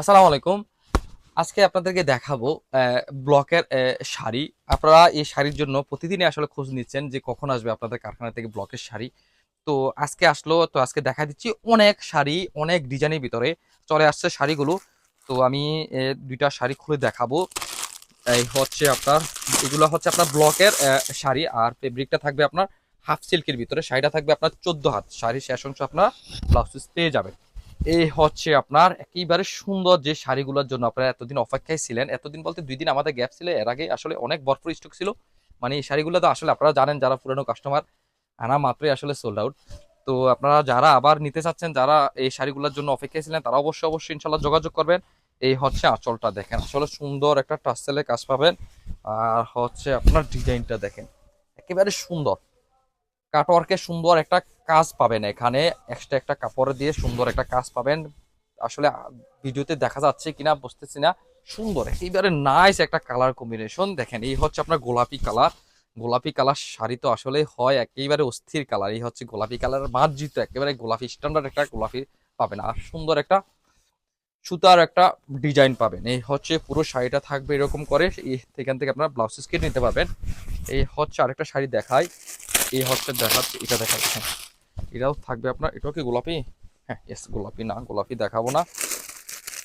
আসসালামু আলাইকুম। আজকে আপনাদেরকে দেখাবো ব্লকের শাড়ি। আপনারা এই শাড়ির জন্য প্রতিদিনই আসলে খোঁজ নিচ্ছেন যে কখন আসবে আপনাদের কারখানা থেকে ব্লকের শাড়ি। তো আজকে আসলো, তো আজকে দেখা দিচ্ছি অনেক শাড়ি, অনেক ডিজাইনের ভিতরে চলে আসছে শাড়িগুলো। তো আমি দুইটা শাড়ি খুলে দেখাবো। এই হচ্ছে আপনার, এগুলো হচ্ছে আপনার ব্লকের শাড়ি। আর ফেব্রিকটা থাকবে আপনার হাফ সিল্কের ভিতরে। শাড়িটা থাকবে আপনার চোদ্দ হাত। শাড়ির শেষ অংশ আপনার ব্লাউজ পেয়ে যাবেন। এই হচ্ছে আপনার একেবারে সুন্দর যে শাড়িগুলোর জন্য আপনারা এতদিন অপেক্ষায় ছিলেন। এতদিন বলতে দুই দিন আমাদের গ্যাপ ছিল। এর আগে আসলে অনেক ভরপুর স্টক ছিল। মানে এই শাড়িগুলো তো আসলে আপনারা জানেন যারা পুরনো কাস্টমার আনা মাত্রই আসলে সোল্ড আউট তো আপনারা যারা আবার নিতে চাচ্ছেন, যারা এই শাড়িগুলোর জন্য অপেক্ষায় ছিলেন, তারা অবশ্যই অবশ্যই ইনশাল্লাহ যোগাযোগ করবেন। এই হচ্ছে আঁচলটা দেখেন। আসলে সুন্দর একটা টাসেলে কাজ পাবেন। আর হচ্ছে আপনার ডিজাইনটা দেখেন। একেবারে সুন্দর। কাটওয়ার্কে সুন্দর একটা কাজ পাবেন এখানে। এক্সট্রা একটা কাপড় দিয়ে সুন্দর একটা কাজ পাবেন। আসলে ভিডিওতে দেখা যাচ্ছে কিনা বুঝতেছি না। সুন্দর একেবারে নাইস একটা কালার কম্বিনেশন দেখেন, এই হচ্ছে আপনার গোলাপি কালার গোলাপি কালার শাড়ি তো আসলে হয় একেবারে অস্থির কালার এই হচ্ছে গোলাপি কালার মার্জিত, একেবারে গোলাপি স্ট্যান্ডার্ড একটা গোলাপি পাবেন। আর সুন্দর একটা সুতার একটা ডিজাইন পাবেন। এই হচ্ছে পুরো শাড়িটা থাকবে এরকম করে। এখান থেকে আপনারা ব্লাউজ স্কেট নিতে পারবেন। এই হচ্ছে আরেকটা শাড়ি দেখাই। এই হচ্ছে দেখাচ্ছে এটা দেখাই হ্যাঁ। এটাও থাকবে আপনার, এটাও কি গোলাপি? হ্যাঁ এস গোলাপি না, গোলাপি দেখাবো না।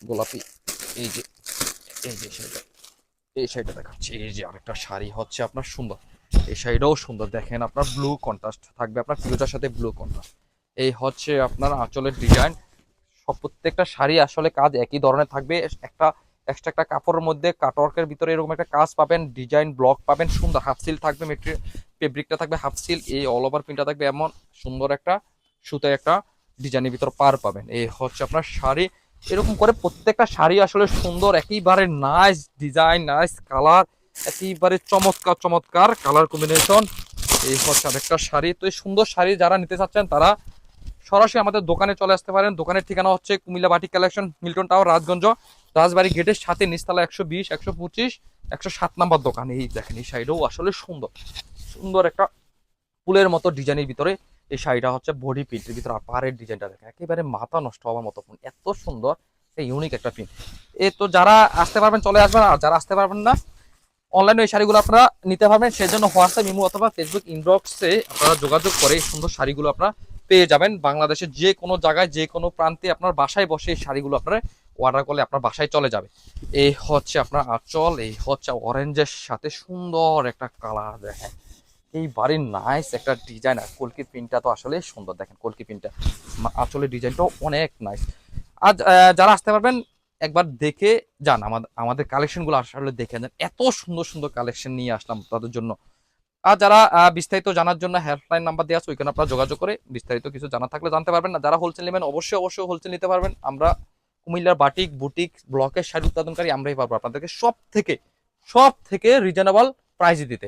গোলাপি, এই যে এই যে এই শাড়িটা দেখাচ্ছি। এই যে আরেকটা শাড়ি হচ্ছে আপনার সুন্দর। এই শাড়িটাও সুন্দর, দেখেন আপনার ব্লু কন্ট্রাস্ট থাকবে, আপনার ফিরোজার সাথে ব্লু কন্ট্রাস্ট এই হচ্ছে আপনার আঁচলের ডিজাইন সব প্রত্যেকটা শাড়ি আসলে কাজ একই ধরনের থাকবে, একটা এক্সট্রা একটা কাপড়ের মধ্যে কাটওয়ার্কের ভিতরে এরকম একটা কাজ পাবেন ডিজাইন ব্লক পাবেন, সুন্দর হাফ সিল থাকবে মেটেরিয়াল ফেব্রিকটা থাকবে হাফ সিল এই অল ওভার প্রিন্টটা থাকবে এমন সুন্দর একটা সুতায় একটা ডিজাইনের ভিতর পার পাবেন। এই হচ্ছে আপনার শাড়ি। এরকম করে প্রত্যেকটা শাড়ি আসলে সুন্দর, একেবারে নাইস ডিজাইন নাইস কালার একেবারে চমৎকার চমৎকার কালার কম্বিনেশন এই হচ্ছে আরেকটা শাড়ি। তো এই সুন্দর শাড়ি যারা নিতে চাচ্ছেন, তারা সরাসরি আমাদের দোকানে চলে আসতে পারেন। দোকানের ঠিকানা হচ্ছে কুমিল্লা বাটি collection Milton tower Rajganj Rajbari গেটের সাথে নিচতলা একশো বিশ, একশো পঁচিশ, একশো সাত নাম্বার দোকান। এই দেখেন, এই শাড়িটাও আসলে সুন্দর। সুন্দর একটা ফুলের মতো ডিজাইনের ভিতরে এই শাড়িটা হচ্ছে বডি প্রিন্টের ভিতরে পাড়ের ডিজাইনটা দেখেন। একেবারে মাথা নষ্ট হওয়ার মতো এত সুন্দর ইউনিক একটা প্রিন্ট এ তো যারা আসতে পারবেন, চলে আসবেন, আর যারা আসতে পারবেন না অনলাইনে এই শাড়িগুলো আপনারা নিতে পারবেন। সেজন্য হোয়াটসঅ্যাপ ইমো অথবা ফেসবুক ইনবক্সে আপনারা যোগাযোগ করে এই সুন্দর শাড়িগুলো আপনারা পেয়ে যাবেন। বাংলাদেশের যে কোনো জায়গায়, যে কোনো প্রান্তে আপনার বাসায় বসে এই শাড়িগুলো আপনারা অর্ডার করলে আপনার বাসায় চলে যাবে। এই হচ্ছে আপনার আঁচল এই হচ্ছে অরেঞ্জের সাথে সুন্দর একটা কালার দেখেন। এই বাড়ির নাইস একটা ডিজাইন আর কলকি প্রিন্টটা তো আসলে সুন্দর। দেখেন কলকি প্রিন্টটা আসলে ডিজাইনটাও অনেক নাইস আহ, যারা আসতে পারবেন একবার দেখে যান। আমাদের আমাদের কালেকশনগুলো আসলে দেখে যান এত সুন্দর সুন্দর কালেকশন নিয়ে আসলাম তাদের জন্য। আর যারা বিস্তারিত জানার জন্য হেল্পলাইন নাম্বার দেওয়া আছে ওইখানে আপনারা যোগাযোগ করে বিস্তারিত কিছু জানা থাকলে জানতে পারবেন। না যারা হোলসেল নেবেন অবশ্যই অবশ্যই হোলসেল নিতে পারবেন। আমরা কুমিল্লার বাটিক বুটিক ব্লকের শাড়ি উৎপাদনকারী আমরাই পারব আপনাদেরকে সব থেকে সব থেকে রিজনেবল প্রাইস দিতে।